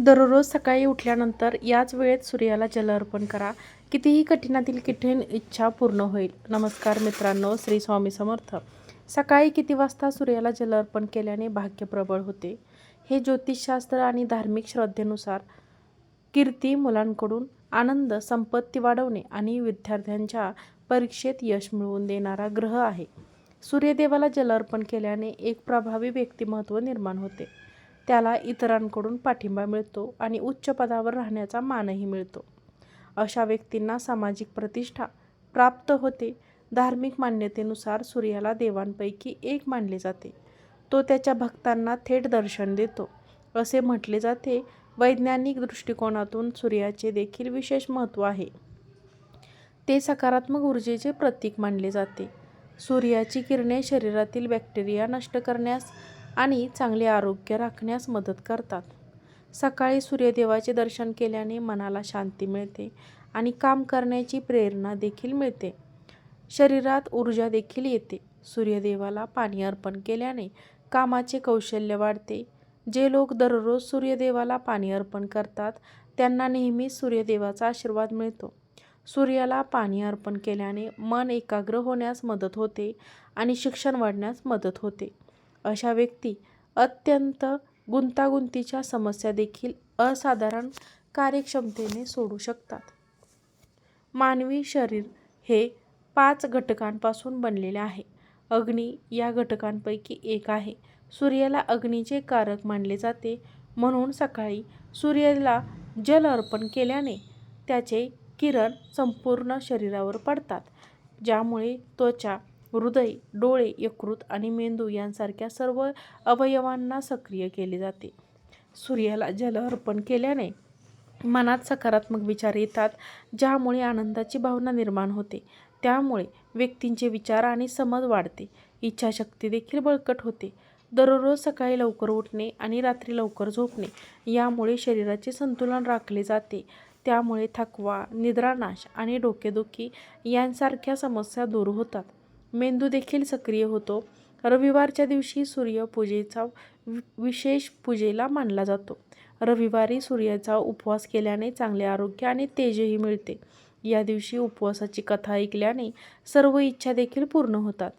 दररोज सकाळी उठल्यानंतर याच वेळेत सूर्याला जल अर्पण करा. कितीही कठीणातील कठीण इच्छा पूर्ण होईल. नमस्कार मित्रांनो श्री स्वामी समर्थ. सकाळी किती वाजता सूर्याला जल अर्पण केल्याने भाग्य प्रबळ होते? हे ज्योतिषशास्त्र आणि धार्मिक श्रद्धेनुसार कीर्ती मुलांकडून आनंद संपत्ती वाढवणे आणि विद्यार्थ्यांच्या परीक्षेत यश मिळवून देणारा ग्रह आहे. सूर्यदेवाला जल अर्पण केल्याने एक प्रभावी व्यक्तिमत्व निर्माण होते. त्याला इतरांकडून पाठिंबा मिळतो आणि उच्च पदावर राहण्याचा मानही मिळतो. अशा व्यक्तींना सामाजिक प्रतिष्ठा प्राप्त होते. धार्मिक मान्यतेनुसार सूर्याला देवांपैकी एक मानले जाते. तो त्याच्या भक्तांना थेट दर्शन देतो. असे म्हटले जाते. वैज्ञानिक दृष्टिकोनातून सूर्याचे देखील विशेष महत्त्व आहे. ते सकारात्मक ऊर्जेचे प्रतीक मानले जाते. सूर्याची किरणे शरीरातील बॅक्टेरिया नष्ट करण्यास आणि चांगले आरोग्य राखण्यास मदत करतात. सकाळी सूर्यदेवाचे दर्शन केल्याने मनाला शांती मिळते आणि काम करण्याची प्रेरणा देखील मिळते. शरीरात ऊर्जा देखील येते. सूर्यदेवाला पाणी अर्पण केल्याने कामाचे कौशल्य वाढते. जे लोक दररोज सूर्यदेवाला पाणी अर्पण करतात त्यांना नेहमी सूर्यदेवाचा आशीर्वाद मिळतो. सूर्याला पाणी अर्पण केल्याने मन एकाग्र होण्यास मदत होते आणि शिक्षण वाढण्यास मदत होते. अशा व्यक्ती अत्यंत गुंतागुंतीच्या समस्या देखील असाधारण कार्यक्षमतेने सोडू शकतात. मानवी शरीर हे पाच घटकांपासून बनलेले आहे. अग्नी या घटकांपैकी एक आहे. सूर्याला अग्नीचे कारक मानले जाते. म्हणून सकाळी सूर्याला जल अर्पण केल्याने त्याचे किरण संपूर्ण शरीरावर पडतात ज्यामुळे त्वचा हृदय डोळे यकृत आणि मेंदू यांसारख्या सर्व अवयवांना सक्रिय केले जाते. सूर्याला जल अर्पण केल्याने मनात सकारात्मक विचार येतात ज्यामुळे आनंदाची भावना निर्माण होते. त्यामुळे व्यक्तींचे विचार आणि समज वाढते. इच्छाशक्ती देखील बळकट होते. दररोज सकाळी लवकर उठणे आणि रात्री लवकर झोपणे यामुळे शरीराचे संतुलन राखले जाते. त्यामुळे थकवा निद्रानाश आणि डोकेदुखी यांसारख्या समस्या दूर होतात. मेंदू देखील सक्रिय होतो. रविवारच्या दिवशी सूर्यपूजेचा विशेष पूजेला मानला जातो. रविवारी सूर्याचा उपवास केल्याने चांगले आरोग्य आणि तेजही मिळते. या दिवशी उपवासाची कथा ऐकल्याने सर्व इच्छा देखील पूर्ण होतात.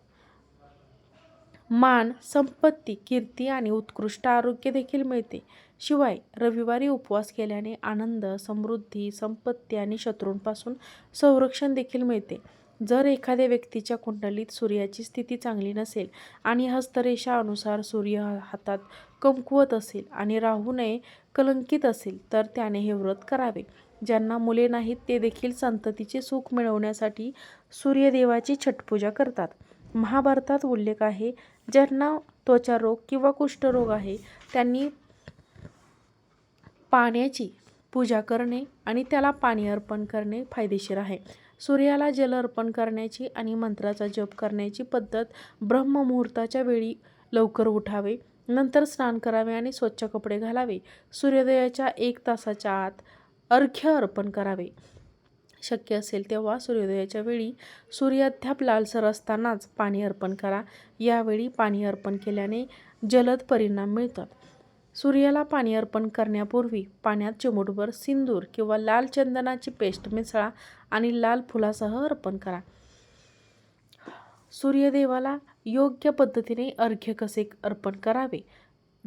मान संपत्ती कीर्ती आणि उत्कृष्ट आरोग्य देखील मिळते. शिवाय रविवारी उपवास केल्याने आनंद समृद्धी संपत्ती आणि शत्रूंपासून संरक्षण देखील मिळते. जर एखाद्या व्यक्तीच्या कुंडलीत सूर्याची स्थिती चांगली नसेल आणि हस्तरेषा अनुसार सूर्य हातात कमकुवत असेल आणि राहू नये कलंकित असेल तर त्याने हे व्रत करावे. ज्यांना मुले नाहीत ते देखील संततीचे सुख मिळवण्यासाठी सूर्यदेवाची छटपूजा करतात. महाभारतात उल्लेख आहे ज्यांना त्वचारोग किंवा कुष्ठरोग आहे त्यांनी पाण्याची पूजा करणे आणि त्याला पाणी अर्पण करणे फायदेशीर आहे. सूर्याला जल अर्पण करण्याची आणि मंत्राचा जप करण्याची पद्धत ब्रह्ममुहूर्ताच्या वेळी लवकर उठावे नंतर स्नान करावे आणि स्वच्छ कपडे घालावे. सूर्योदयाच्या एक तासाच्या आत अर्घ्य अर्पण करावे. शक्य असेल तेव्हा सूर्योदयाच्या वेळी सूर्य अद्याप लालसर असतानाच पाणी अर्पण करा. यावेळी पाणी अर्पण केल्याने जलद परिणाम मिळतात. सूर्याला पाणी अर्पण करण्यापूर्वी पाण्यात चिमूटभर सिंदूर किंवा लाल चंदनाची पेस्ट मिसळा आणि लाल फुलासह अर्पण करा. सूर्यदेवाला योग्य पद्धतीने अर्घ्य कसे अर्पण करावे?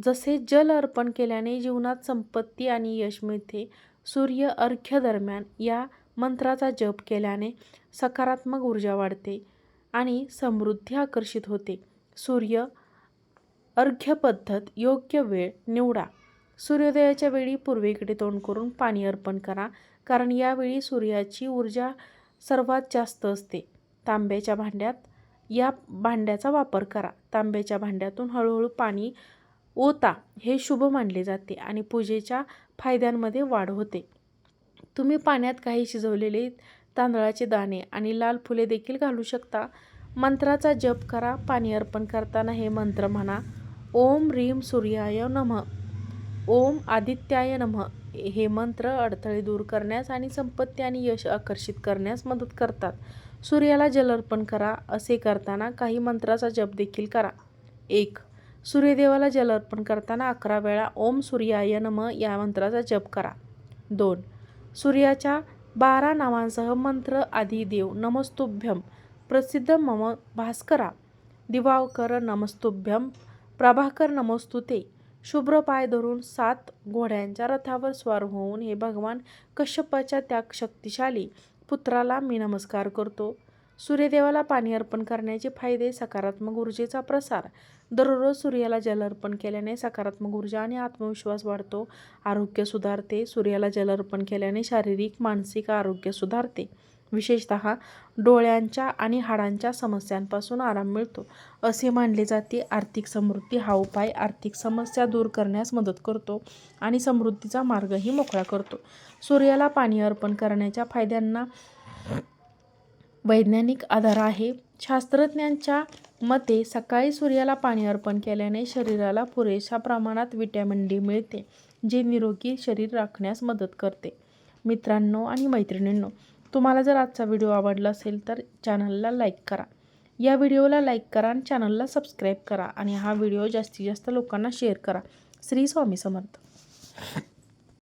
जसे जल अर्पण केल्याने जीवनात संपत्ती आणि यश मिळते सूर्य अर्घ्य दरम्यान या मंत्राचा जप केल्याने सकारात्मक ऊर्जा वाढते आणि समृद्धी आकर्षित होते. सूर्य अर्घ्य पद्धत योग्य वेळ निवडा. सूर्योदयाच्या वेळी पूर्वेकडे तोंड करून पाणी अर्पण करा कारण यावेळी सूर्याची ऊर्जा सर्वात जास्त असते. तांब्याच्या भांड्यात या भांड्याचा वापर करा. तांब्याच्या भांड्यातून हळूहळू पाणी ओता हे शुभ मानले जाते आणि पूजेच्या फायद्यांमध्ये वाढ होते. तुम्ही पाण्यात काही शिजवलेले तांदळाचे दाणे आणि लाल फुले देखील घालू शकता. मंत्राचा जप करा पाणी अर्पण करताना हे मंत्र म्हणा. ओम रीम सूर्याय नम. ओम आदित्याय नम. हे मंत्र अडथळे दूर करण्यास आणि संपत्ती आणि यश आकर्षित करण्यास मदत करतात. सूर्याला जल अर्पण करा असे करताना काही मंत्राचा जप देखील करा. एक सूर्यदेवाला जल अर्पण करताना अकरा वेळा ओम सूर्याय नम या मंत्राचा जप करा. दोन सूर्याच्या बारा नावांसह मंत्र आदी देव नमस्तुभ्यम प्रसिद्ध मम भास्करा. दिवावकर नमस्तुभ्यम प्रभाकर नमस्तुते. शुभ्र पाय धरून सात घोड्यांच्या रथावर स्वार होऊन हे भगवान कश्यपाच्या त्या शक्तिशाली पुत्राला मी नमस्कार करतो. सूर्यदेवाला पाणी अर्पण करण्याचे फायदे सकारात्मक ऊर्जेचा प्रसार. दररोज सूर्याला जल अर्पण केल्याने सकारात्मक ऊर्जा आणि आत्मविश्वास वाढतो. आरोग्य सुधारते सूर्याला जल अर्पण केल्याने शारीरिक मानसिक आरोग्य सुधारते. विशेषत डोळ्यांच्या आणि हाडांच्या समस्यांपासून आराम मिळतो. असे मानले जाते आर्थिक समृद्धी हा उपाय आर्थिक समस्या दूर करण्यास मदत करतो आणि समृद्धीचा मार्गही मोकळा करतो. सूर्याला पाणी अर्पण करण्याच्या फायद्यांना वैज्ञानिक आधार आहे. शास्त्रज्ञांच्या मते सकाळी सूर्याला पाणी अर्पण केल्याने शरीराला पुरेशा प्रमाणात विटॅमिन डी मिळते जे निरोगी शरीर राखण्यास मदत करते. मित्रांनो आणि मैत्रिणींनो तुम्हाला जर आजचा व्हिडिओ आवडला असेल तर चॅनलला लाईक करा. या व्हिडिओला लाईक करा आणि चॅनलला सबस्क्राईब करा आणि हा व्हिडिओ जास्तीत जास्त लोकांना शेअर करा. श्री स्वामी समर्थ.